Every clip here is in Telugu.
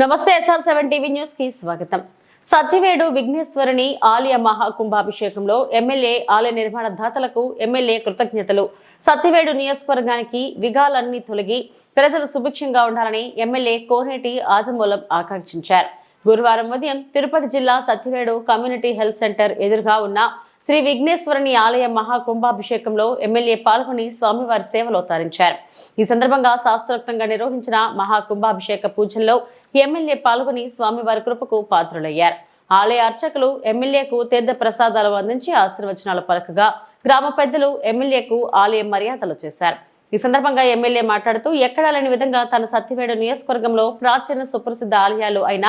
నమస్తే ఎస్ఆర్ సెవెన్ టీవీ న్యూస్కి స్వాగతం. సత్యవేడు విఘ్నేశ్వరుని ఆలయ మహాకుంభాభిషేకంలో ఎమ్మెల్యే ఆలయ నిర్మాణ దాతలకు ఎమ్మెల్యే కృతజ్ఞతలు. సత్యవేడు నియోజకవర్గానికి విఘాలన్నీ తొలగి ప్రజలు సుభిక్షంగా ఉండాలని ఎమ్మెల్యే కోనేటి ఆదిమూలం ఆకాంక్షించారు. గురువారం ఉదయం తిరుపతి జిల్లా సత్యవేడు కమ్యూనిటీ హెల్త్ సెంటర్ ఎదురుగా ఉన్న శ్రీ విఘ్నేశ్వరుని ఆలయ మహాకుంభాభిషేకంలో ఎమ్మెల్యే పాల్గొని స్వామివారి సేవలో తరించారు. ఈ సందర్భంగా శాస్త్రోక్తంగా నిర్వహించిన మహాకుంభాభిషేక పూజల్లో ఎమ్మెల్యే పాల్గొని స్వామివారి కృపకు పాత్రులయ్యారు. ఆలయ అర్చకులు ఎమ్మెల్యేకు తీర్థ ప్రసాదాలు అందించి ఆశీర్వచనాలు పలకగా గ్రామ పెద్దలు ఎమ్మెల్యేకు ఆలయ మర్యాదలు చేశారు. ఈ సందర్భంగా ఎమ్మెల్యే మాట్లాడుతూ ఎక్కడా లేని విధంగా తన సత్యవేడు నియోజకవర్గంలో ప్రాచీన సుప్రసిద్ధ ఆలయాలు అయిన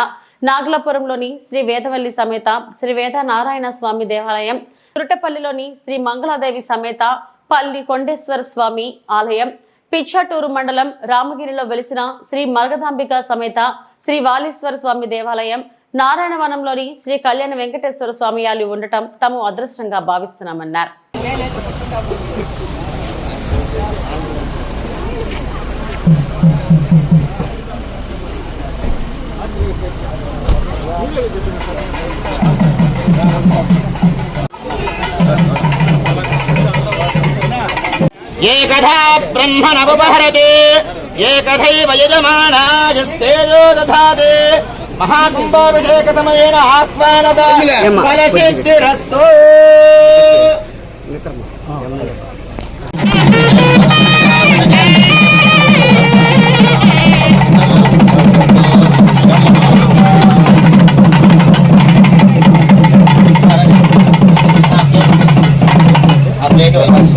నాగలాపురంలోని శ్రీ వేదవల్లి సమేత శ్రీ వేదనారాయణ స్వామి దేవాలయం తురటపల్లిలోని శ్రీ మంగళాదేవి సమేత పల్లి కొండేశ్వర స్వామి ఆలయం పిచ్చాటూరు మండలం రామగిరిలో వెలిసిన శ్రీ మరగదాంబిక సమేత శ్రీ వాలీశ్వర స్వామి దేవాలయం నారాయణవనంలోని శ్రీ కళ్యాణ వెంకటేశ్వర స్వామి ఆలయం ఉండటం తాము అదృష్టంగా భావిస్తున్నామన్నారు. ये कथा ब्रह्मणमुपहरति ये कथैव यजमानायस्तेजो दधाति। महाकुम्भाभिषेकसमयेन आह्वानत फलसिद्धिरस्तु। Thank you.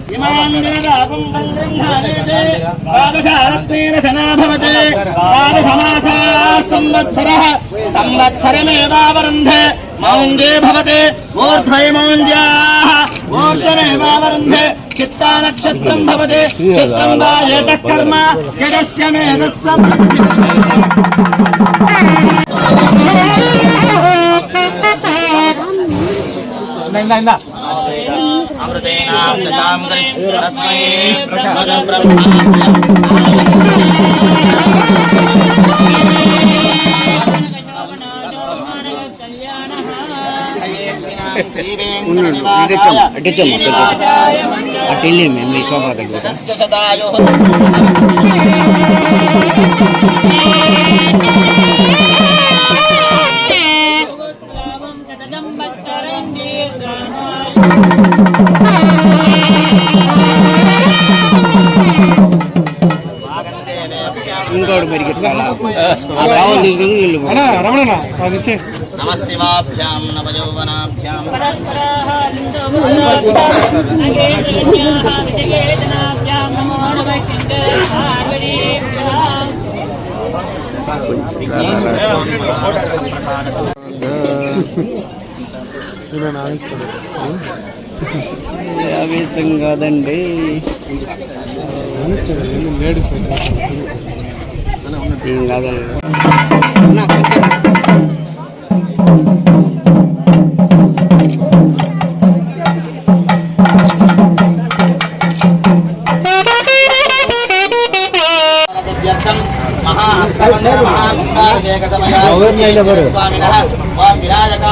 ఇమాంగేదాపం సంగృహ్ణాలేతే ద్వాదశారత్నేన సనాభవతే ద్వాదశమాసా సంవత్సరః సంవత్సరమేవావరంధే మౌంజే భవతే మూర్ధ్వై మౌంజ్యాః మూర్ధమేవావరంధే చిత్తా నక్షత్రం భవతే చిత్తం వా యత కర్మ యదస్య మేధస్స ఇందా ఇందా కరి తస్మై భగ అటు మేము ఈ సోఫా దగ్గర నమశివాభ్యాం నవయౌవనాభ్యాం ఆవేశం కాదండి లేడీస్ జనమా కాదండి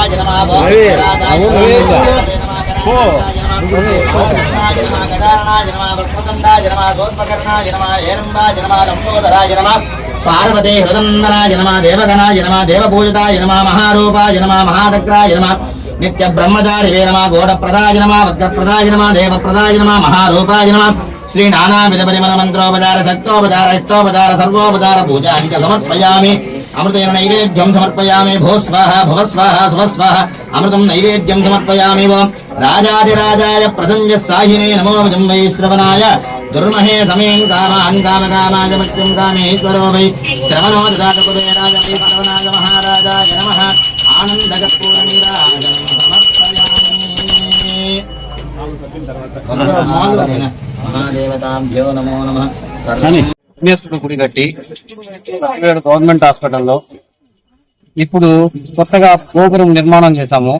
జనమా మహాస్కవంద జనమా సమయాయ జనమా పార్వతే హృదందనాయ నమ దేవగణాయ నమ దేవపూజితాయ నమ మహారూపాయ నమ మహాదగ్రాయ నమ నిత్య బ్రహ్మచారి నమ గోడప్రదాయ నమ వగ్రప్రదాయ నమ దేవప్రదాయ నమ మహారూపాయ నమ శ్రీ నానా విధ పరిమళ మంత్రోపచార శక్తోపచార ఇష్టోపచార సర్వోపచార పూజాంచ సమర్పయామి. అమృతేన నైవేద్యం సమర్పయామి. భూ స్వాహ భువ అమృతం నైవేద్యం సమర్పయామి ఓం రాజాదిరాజాయ ప్రసంజ సాహినే నమో విజం వై శ్రవణాయ దుర్మహే సమేం కామాన్ కామ కామాయ మత్యం కామేశ్వరో వై శ్రవణో దదాత కుబేరాయ వై శ్రవణాయ మహారాజాయ నమః మహాదేవతాభ్యో గుడి కట్టి సత్యవేడు గవర్నమెంట్ హాస్పిటల్లో ఇప్పుడు కొత్తగా గోపురం నిర్మాణం చేశాము.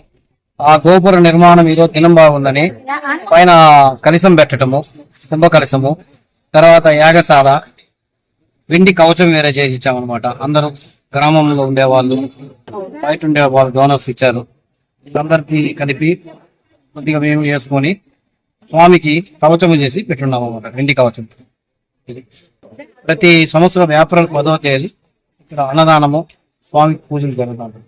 ఆ గోపుర నిర్మాణం ఈరోజు దినం బాగుందని పైన కలశం పెట్టటము కుంభ కలశము తర్వాత యాగశాల వెండి కవచం వేరే చేసి ఇచ్చామన్నమాట. అందరూ గ్రామంలో ఉండేవాళ్ళు బయట ఉండే వాళ్ళు డోనర్స్ ఇచ్చారు. అందరికి కలిపి కొద్దిగా మేము వేసుకొని స్వామికి కవచము చేసి పెట్టున్నాం అన్నమాట వెండి కవచం. ఇది ప్రతి సంవత్సరం ఏప్రిల్ పదో తేదీ ఇక్కడ అన్నదానము స్వామికి పూజలు జరుగుతాం